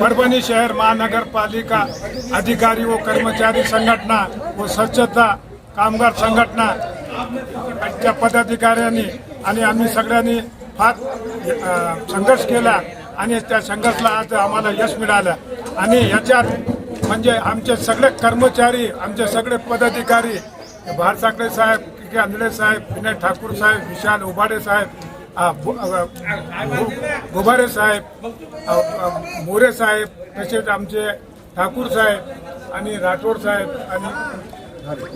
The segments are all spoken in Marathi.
परभणी शहर महानगरपालिका अधिकारी व कर्मचारी संघटना व स्वच्छता कामगार संघटना च्या पदाधिकाऱ्यांनी आणि आम्ही सगळ्यांनी फार संघर्ष केला आणि त्या संघर्षाला आज आम्हाला यश मिळालं. आणि याच्यात म्हणजे आमचे सगळे कर्मचारी आमचे सगळे पदाधिकारी भारसाकडे साहेब के आंधळे साहेब विनय ठाकूर साहेब विशाल उभाडे साहेब गुभारे साहेब मोरे साहेब तसेच आमचे ठाकूर साहेब आणि राठोड साहेब आणि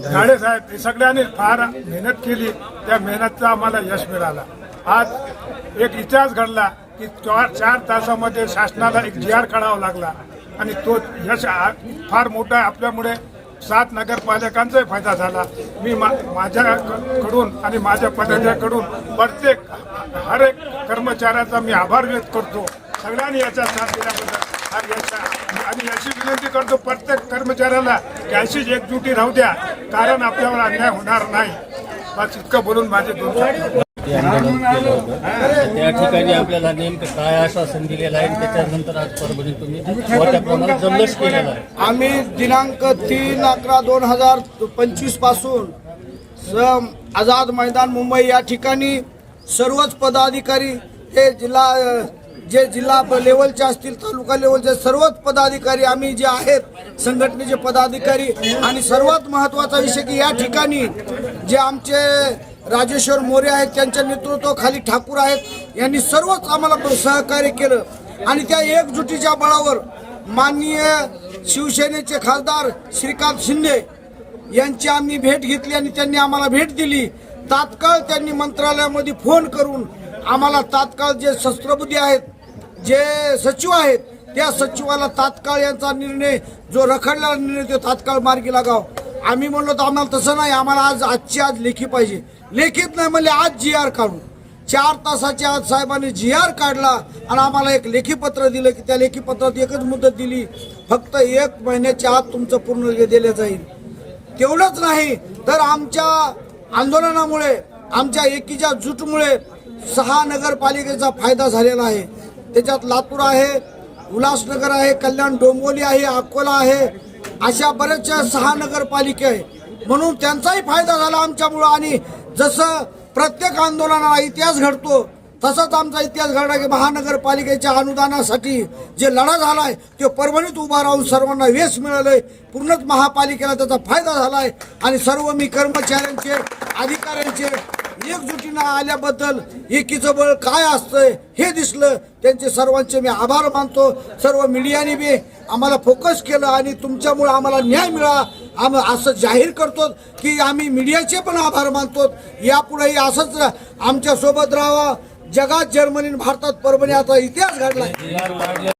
झाडे साहेब हे सगळ्यांनी फार मेहनत केली. त्या मेहनतचा आम्हाला यश मिळाला. आज एक इतिहास घडला की चार चार तासामध्ये शासनाला एक जी आर काढावा लागला. आणि तो यश फार मोठा आहे. आपल्यामुळे सात नगरपालिकांचाही फायदा झाला. मी मा माझ्याकडून आणि माझ्या पदाच्याकडून प्रत्येक हर एक कर्मचाऱ्याचा मी आभार व्यक्त करतो. सगळ्यांनी याचा साथ दिल्याबद्दल आणि अशी विनंती करतो प्रत्येक कर्मचाऱ्याला की अशीच एकजुटी राहू द्या कारण आपल्यावर अन्याय होणार नाही. बस इतकं बोलून माझे दोन ते आंदोलन केलं होतं. तर त्या ठिकाणी आपल्याला नेमकं काय आश्वासन दिलेलं आहे आणि त्याच्यानंतर आज परभणी तुम्ही मोठ्या प्रमाणात जल्लोष केलेला आहे. आम्ही दिनांक तीन अकरा दोन हजार पंचवीसपासून श्रम आझाद मैदान मुंबई या ठिकाणी सर्वच पदाधिकारी हे जिल्हा जे जिल्हा लेवलचे असतील तालुका लेवलचे सर्वच पदाधिकारी आम्ही जे आहेत संघटनेचे पदाधिकारी आणि सर्वात महत्त्वाचा विषय की या ठिकाणी जे आमचे राजेश्वर मोरे आहेत त्यांच्या नेतृत्वाखाली ठाकूर आहेत. यांनी सर्वच आम्हाला सहकार्य केलं. आणि त्या एकजुटीच्या बळावर माननीय शिवसेनेचे खासदार श्रीकांत शिंदे यांची आम्ही भेट घेतली आणि त्यांनी आम्हाला भेट दिली. तात्काळ त्यांनी मंत्रालयामध्ये फोन करून आम्हाला तात्काळ जे शस्त्रबुद्धी आहेत जे सचिव आहेत त्या सचिवाला तात्काळ यांचा निर्णय जो रखडलेला निर्णय तो तात्काळ मार्गी लागाव. आम्ही म्हणलो तर आम्हाला तसं नाही आम्हाला आज आजची आज लेखी पाहिजे. लेखीत नाही म्हणजे आज जी आर काढू. चार तासाच्या आज साहेबांनी जी आर काढला आणि आम्हाला एक लेखी पत्र दिलं की त्या लेखी पत्रात एकच मुदत दिली. फक्त एक महिन्याच्या आत तुमचं पूर्ण दिलं जाईल. तेवढंच नाही तर आमच्या आंदोलनामुळे आमच्या एकीच्या जुटमुळे सहा नगरपालिकेचा फायदा झालेला आहे. त्याच्यात लातूर आहे उल्हासनगर आहे कल्याण डोंगोली आहे अकोला आहे अशा बऱ्याचशा सहा नगरपालिका आहे म्हणून त्यांचाही फायदा झाला आमच्यामुळं आणि जसं प्रत्येक आंदोलनाला इतिहास घडतो तसाच आमचा इतिहास घडला की महानगरपालिकेच्या अनुदानासाठी जे लढा झाला आहे ते परभणीत उभा राहून सर्वांना यश मिळालंय. पूर्णच महापालिकेला त्याचा फायदा झाला आहे आणि सर्व मी कर्मचाऱ्यांचे अधिकाऱ्यांचे एकजुटीनं आल्याबद्दल एकीचं बळ काय असतंय हे दिसलं. त्यांचे सर्वांचे मी आभार मानतो. सर्व मीडियाने बी आम्हाला फोकस केलं आणि तुमच्यामुळे आम्हाला न्याय मिळा. आम असं जाहीर करतो की आम्ही मीडियाचे पण आभार मानतो. यापुढेही असंच आमच्यासोबत राहावं. जगात जर्मनीन भारतात परभणी आता इतिहास घडला आहे